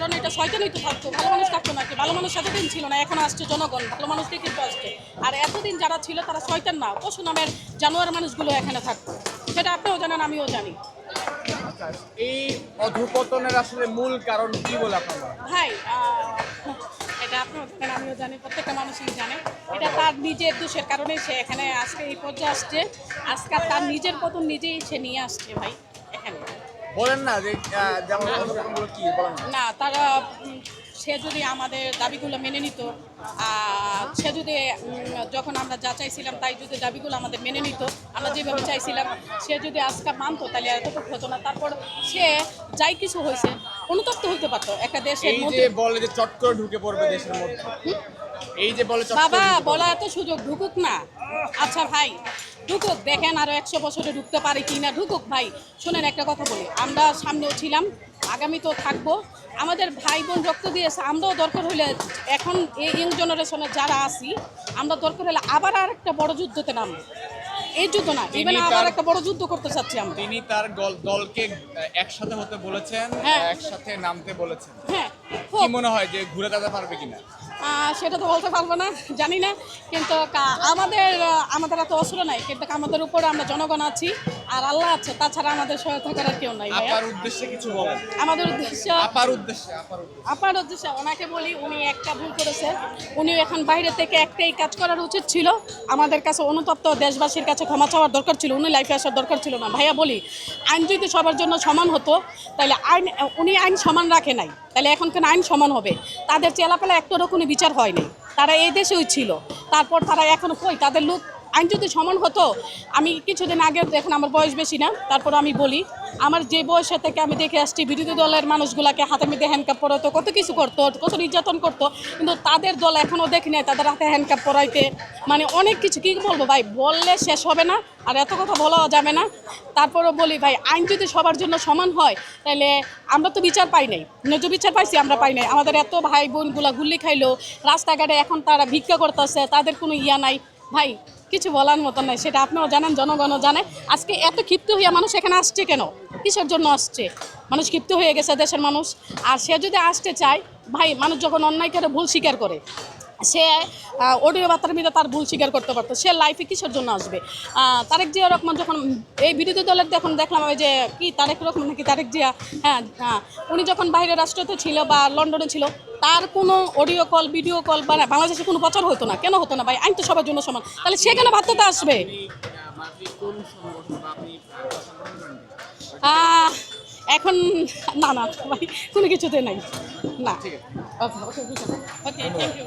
কারণ এটা শয়তানই তো থাকতো ভালো মানুষ থাকতো নাকি? ভালো মানুষ এতদিন ছিল না এখন আসছে জনগণ ভালো মানুষ দিয়ে কিন্তু আসছে। আর এতদিন যারা ছিল তারা শয়তান না পশু নামের জানোয়ার মানুষগুলো এখানে থাকতো। সেটা আপনিও জানেন আমিও জানি। এই অধপতনের আসলে মূল কারণ কি বলে আপনার ভাই এটা আপনিও জানেন আমিও জানি প্রত্যেকটা মানুষই জানে। এটা তার নিজের দোষের কারণে সে এখানে আজকে এই পর্যায়ে আসছে। আজকাল তার নিজের পতন নিজেই সে নিয়ে আসছে ভাই। বলেন না যে যেমন কি বলেন না। তারা সে যদি আমাদের দাবিগুলো মেনে নিত আর সে যদি যখন আমরা যা চাইছিলাম তাই যদি দাবিগুলো আমাদের মেনে নিত আমরা যেভাবে চাইছিলাম সে যদি আজকে মানতো তাহলে এতটুকু হতো না তারপর সে যাই কিছু হয়েছে অনুতপ্ত হইতে পারতো একটা দেশের এই যে মধ্যে বলে যে চট করে ঢুকে পড়বে দেশের মধ্যে এই যে বলে বাবা। বলা এত সুযোগ ঢুকুক না আচ্ছা ভাই ঢুকুক দেখেন আরও একশো বছরে ঢুকতে পারি কি না ঢুকুক ভাই শুনেন একটা কথা বলি আমরা সামনেও ছিলাম আগামী তো থাকব। আমাদের ভাই বোন রক্ত দিয়েছে আমরাও দরকার হলে এখন এই ইয়ং জেনারেশনে যারা আছি আমরা দরকার হলে আবার আর একটা বড় যুদ্ধতে নামবো। এই যুদ্ধ না ইভেন আবার একটা বড় যুদ্ধ করতে চাচ্ছি আমরা। তিনি তার দলকে একসাথে হতে বলেছেন হ্যাঁ। একসাথে নামতে বলেছেন। হ্যাঁ কি মনে হয় যে ঘুরে দাঁড়াতে পারবে কিনা? সেটা তো বলতে পারব না জানি না। কিন্তু আমাদের আমাদের এত অস্ত্র নাই কিন্তু আমাদের উপরে আমরা জনগণ আছি আর আল্লাহ আছে তাছাড়া আমাদের সহায়তা করার কেউ নাই আপার উদ্দেশ্যে কিছু বলেন। আমাদের উদ্দেশ্য আপার উদ্দেশ্যে আপার উদ্দেশ্যে। ওনাকে বলি উনি একটা ভুল করেছে। উনি এখন বাইরে থেকে একটাই কাজ করার উচিত ছিল আমাদের কাছে অনুতপ্ত দেশবাসীর কাছে ক্ষমা চাওয়ার দরকার ছিল উনি লাইফে আসার দরকার ছিল না। ভাইয়া বলি আইন যদি সবার জন্য সমান হতো তাহলে আইন উনি আইন সমান রাখে নাই। তাহলে এখন কেন আইন সমান হবে? তাদের চেলাপেলা একটা কোনো বিচার হয়নি। তারা এই দেশেই ছিল। তারপর তারা এখন কই? তাদের লোক আইন যদি সমান হতো, আমি কিছুদিন আগে দেখেন আমার বয়স বেশি না তারপর আমি বলি, আমার যে বয়সে থেকে আমি দেখে আসছি, বিরোধী দলের মানুষগুলাকে হাতে মেয়েদের হ্যান্ডকাপ পরাতো কত কিছু করতো, কত নির্যাতন করতো, কিন্তু তাদের দল এখনও দেখি নাই, তাদের হাতে হ্যান্ডকাপ পরাইতে মানে অনেক কিছু, কী বলব ভাই, বললে শেষ হবে না, আর এত কথা বলা যাবে না, তারপরও বলি ভাই, আইন যদি সবার জন্য সমান হয় তাহলে আমরা তো বিচার পাই নাই, ন্যায্য বিচার পাইছি, আমরা পাই নাই, আমাদের এত ভাই বোনগুলা গুল্লি খাইলো, রাস্তাঘাটে এখন তারা ভিক্ষা করতেছে, তাদের কোনো ইয়া নাই, ভাই কিছু বলার মতন নাই, সেটা আপনিও জানেন, জনগণও জানে। আজকে এত ক্ষিপ্ত হইয়া মানুষ এখানে আসছে কেন? কিসের জন্য আসছে? মানুষ ক্ষিপ্ত হয়ে গেছে দেশের মানুষ। আর সে যদি আসতে চায়, ভাই, মানুষ যখন অন্যায় করে, ভুল স্বীকার করে। সে অডিও বার্তার মধ্যে তার ভুল স্বীকার করতে পারতো। সে লাইফে কিসের জন্য আসবে? তারেক জিয়া রহমান যখন এই বিরোধী দলের যখন দেখলাম ওই যে কি তারেক রহমান নাকি তারেক জিয়া? হ্যাঁ হ্যাঁ। উনি যখন বাইরের রাষ্ট্রতে ছিল বা লন্ডনে ছিল তার কোনো অডিও কল ভিডিও কল বা বাংলাদেশে কোনো প্রচার হতো না। কেন হতো না ভাই? আইন তো সবার জন্য সমান। তাহলে সে কেন বাধ্যতা আসবে? এখন না না ভাই কোনো কিছুতে নাই। না। ওকে ওকে ওকে থ্যাংক ইউ